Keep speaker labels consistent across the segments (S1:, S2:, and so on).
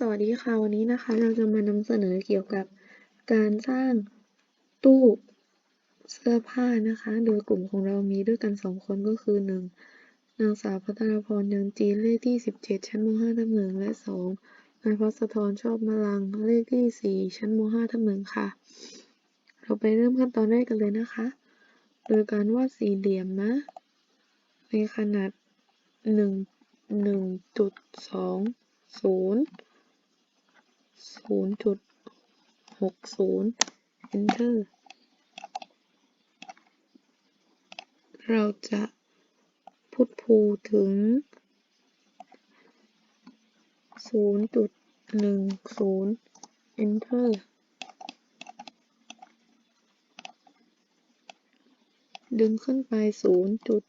S1: สวัสดีค่ะ วันนี้นะคะเราจะมานำเสนอเกี่ยวกับการสร้างตู้เสื้อผ้านะคะ โดยกลุ่มของเรามีด้วยกันสองคนก็คือหนึ่งนางสาวพัทรพรยังจีนเลขที่สิบเจ็ดชั้นมห้าทับหนึ่งและสองนายพัสธรชอบมลังเลขที่สี่ชั้นมห้าทับหนึ่งค่ะ เราไปเริ่มขั้นตอนแรกกันเลยนะคะ โดยการวาดสี่เหลี่ยมนะ ในขนาดหนึ่งหนึ่งจุดสอง ศูนย์จุดหกศูนย์ enter เราจะพุทพูถึงศูนย์จุดหนึ่งศูนย์ enter ดึงขึ้นไปศูนย์จุด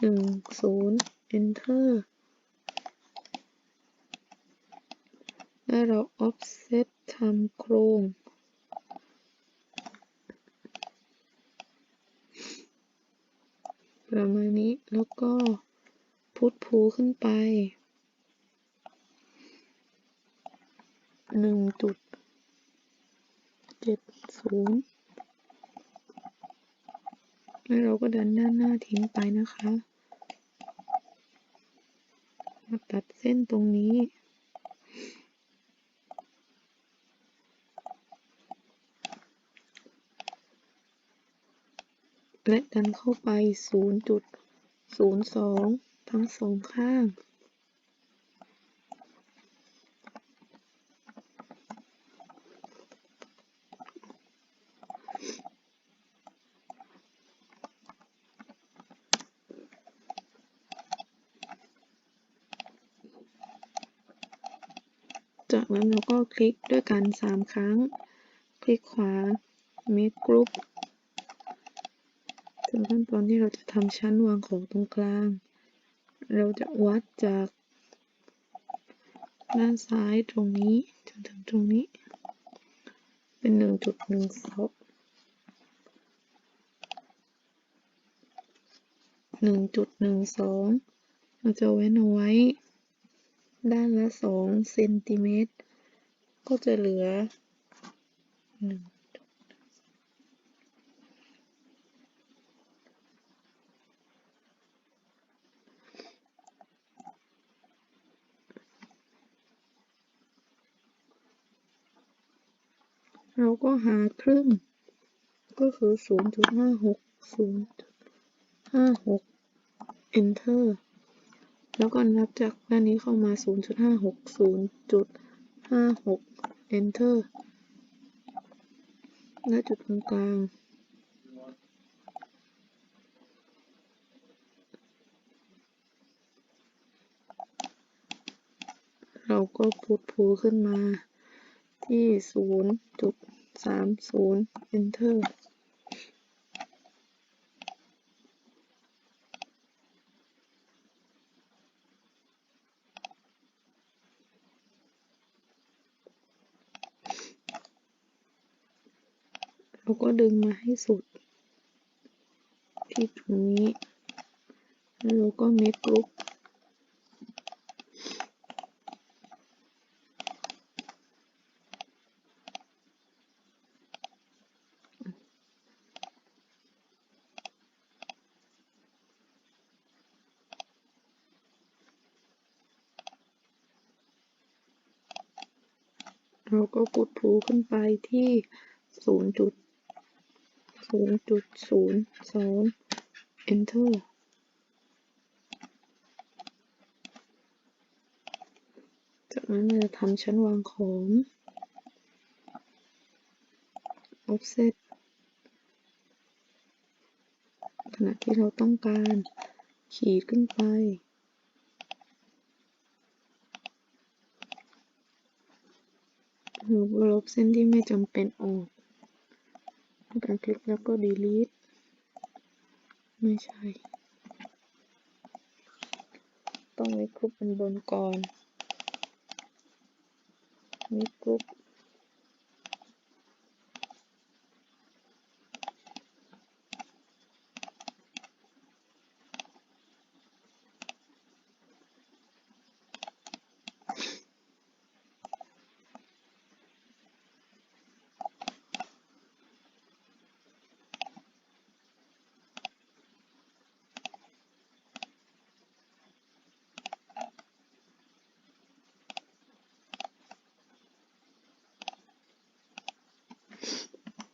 S1: หนึ่งศูนย์ enter และเรา offset ทำโครง ประมาณนี้แล้วก็พุทพูขึ้นไปหนึ่งจุดเจ็ดศูนย์แล้วเราก็ดันด้านหน้าทิ้งไปนะคะ มาตัดเส้นตรงนี้ และดันเข้าไป 0.02 ทั้งสองข้าง จากนั้นเราก็คลิกด้วยกัน 3 ครั้ง คลิกขวา Make Group ถึงขั้นตอนที่เราจะทำชั้นวางของตรงกลาง เราจะวัดจากด้านซ้ายตรงนี้จนถึงตรงนี้ เป็น 1.12 1.12 เราจะเว้นเอาไว้ ด้านละ 2 เซนติเมตร ก็จะเหลือ 1 เราก็หาครึ่ง ก็คือ 0.56 0.56 enter แล้วก็นับจากด้านนี้เข้ามา 0.56 0.56 enter และจุดตรงกลาง เราก็พุทพูขึ้นมา ที่0.30 enter เราก็ดึงมาให้สุดที่ตรงนี้ แล้วเราก็ make group เราก็กดพูขึ้นไปที่ 0.0.02 enter จากนั้นเราจะทำชั้นวางของ offset ขณะที่เราต้องการขีดขึ้นไป หรือลบเส้นที่ไม่จำเป็นออกทำการคลิกแล้วก็ delete ไม่ใช่ ต้องมีกรุ๊ปบนบนก่อนมีกรุ๊ป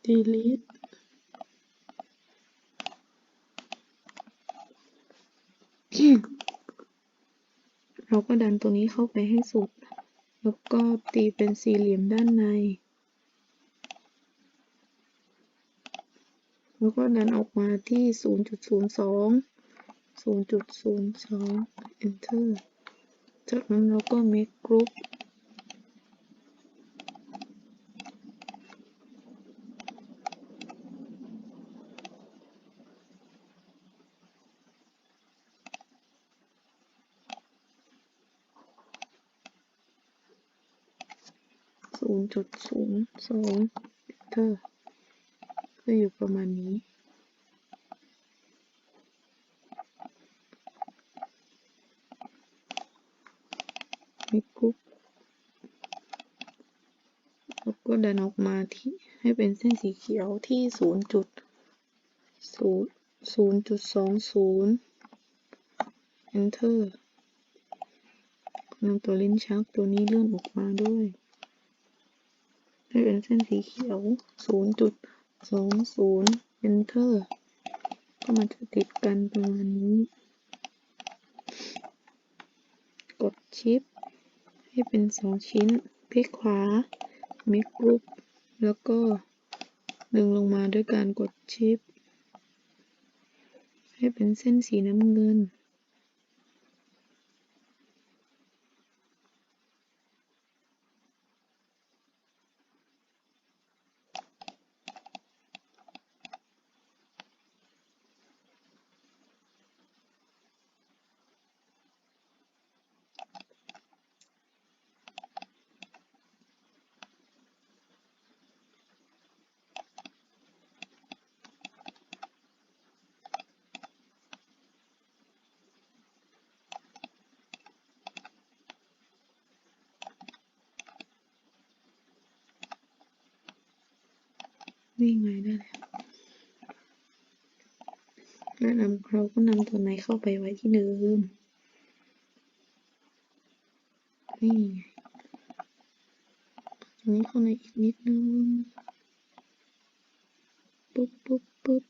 S1: delete เราก็ดันตัวนี้เข้าไปให้สุด แล้วก็ตีเป็นสี่เหลี่ยมด้านใน แล้วก็ดันออกมาที่ 0.02 0.02 enter จากนั้นเราก็ make group ศูนย์จุดศูนย์สอง enter ก็อยู่ประมาณนี้มีกรุ๊ปแล้วก็ดันออกมาที่ให้เป็นเส้นสีเขียวที่ศูนย์จุดศูนย์ศูนย์จุดสองศูนย์ enter นำตัวลิ้นชักตัวนี้เลื่อนออกมาด้วย ให้เป็นเส้นสีเขียว 0.20 enter ก็มันจะติดกันประมาณนี้ กดชิป ให้เป็นสองชิ้น พลิกขวา make group แล้วก็ดึงลงมาด้วยการกดชิป ให้เป็นเส้นสีน้ำเงิน นี่ไงได้แล้วแล้วนำเราก็นำตัวไหนเข้าไปไว้ที่เดิม นี่ไงตรงนี้เข้าในอีกนิดนึง ปุ๊บปุ๊บปุ๊บ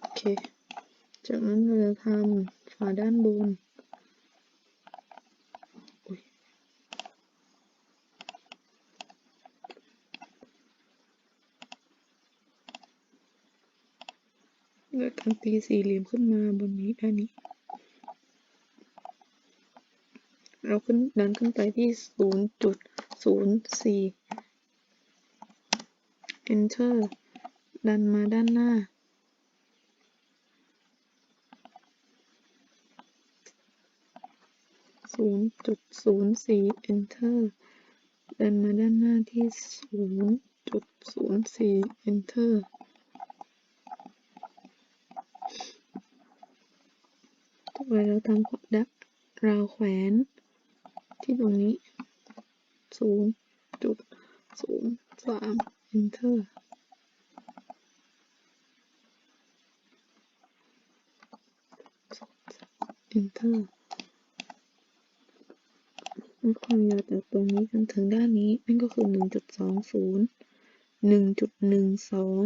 S1: โอเค จากนั้นเราจะทำฝาด้านบนอุ๊ยแล้ว การตีสี่เหลี่ยมขึ้นมาบนนี้ด้านนี้ เราขึ้นดันขึ้นไปที่ศูนย์จุดศูนย์สี่ enter ดันมาด้านหน้าศูนย์จุดศูนย์สี่ enter ดันมาด้านหน้าที่ศูนย์จุดศูนย์สี่ enter ต่อ ไปเราทำดักราวแขวนที่ตรงนี้ศูนย์จุดศูนย์สาม enter enter วัดความยาวจากตรงนี้จนถึงด้านนี้นั่นก็คือหนึ่งจุดสองศูนย์หนึ่งจุดหนึ่งสอง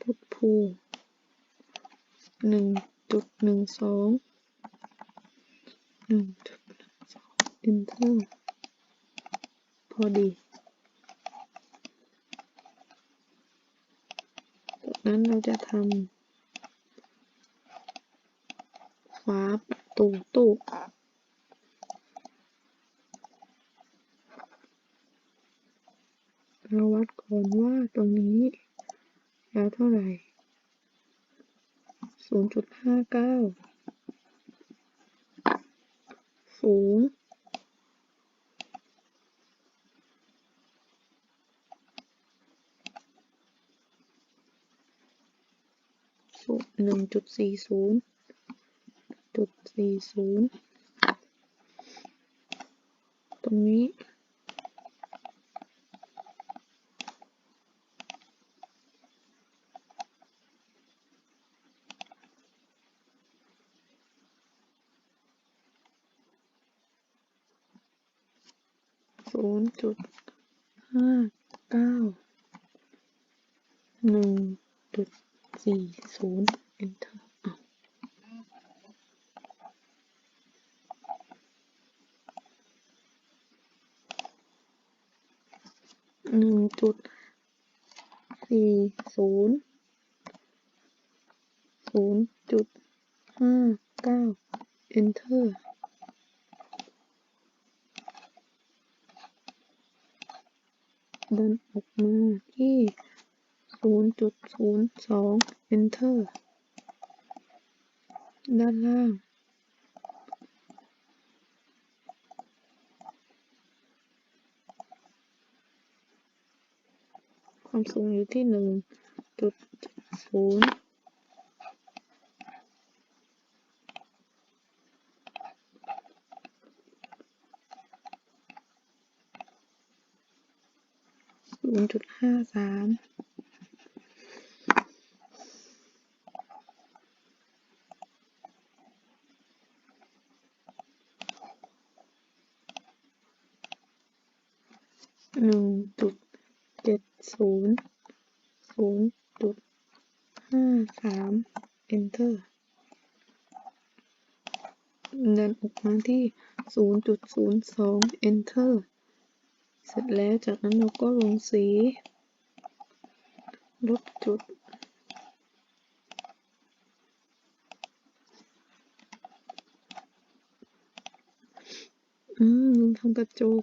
S1: พุทพูหนึ่ง จุดหนึ่งสองหนึ่งจุดหนึ่งสอง enter พอดีจากนั้นเราจะทำฝาประตูตู้เราวัดก่อนว่าตรงนี้ยาวเท่าไหร่ 0.59สูงสูงหนึ่งจุดสี่ศูนย์จุดสี่ศูนย์ตรงนี้ ศูนย์จุดห้าเก้าหนึ่งจุดสี่ศูนย์ enter หนึ่งจุดสี่ศูนย์ศูนย์จุดห้าเก้า enter ดันออกมาที่ศูนย์จุดศูนย์สอง enter ด้านล่าง ความสูงอยู่ที่หนึ่งจุดศูนย์ จุดห้าสามหนึ่งจุดเจ็ดศูนย์ศูนย์จุดห้าสาม enter เดันออกมาที่ศูนย์จุดศูนย์สอง enter เสร็จแล้วจากนั้นเราก็ลงสี ลบจุด อืมทำกระจก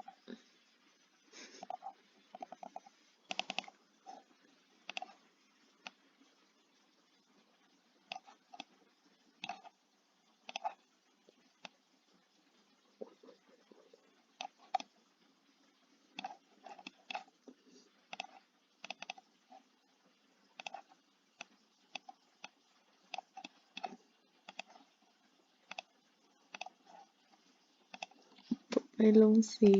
S1: ไปลงสี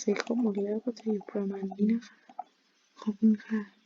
S1: สีครบหมดแล้วก็จะอยู่ประมาณนี้นะคะ ขอบคุณค่ะ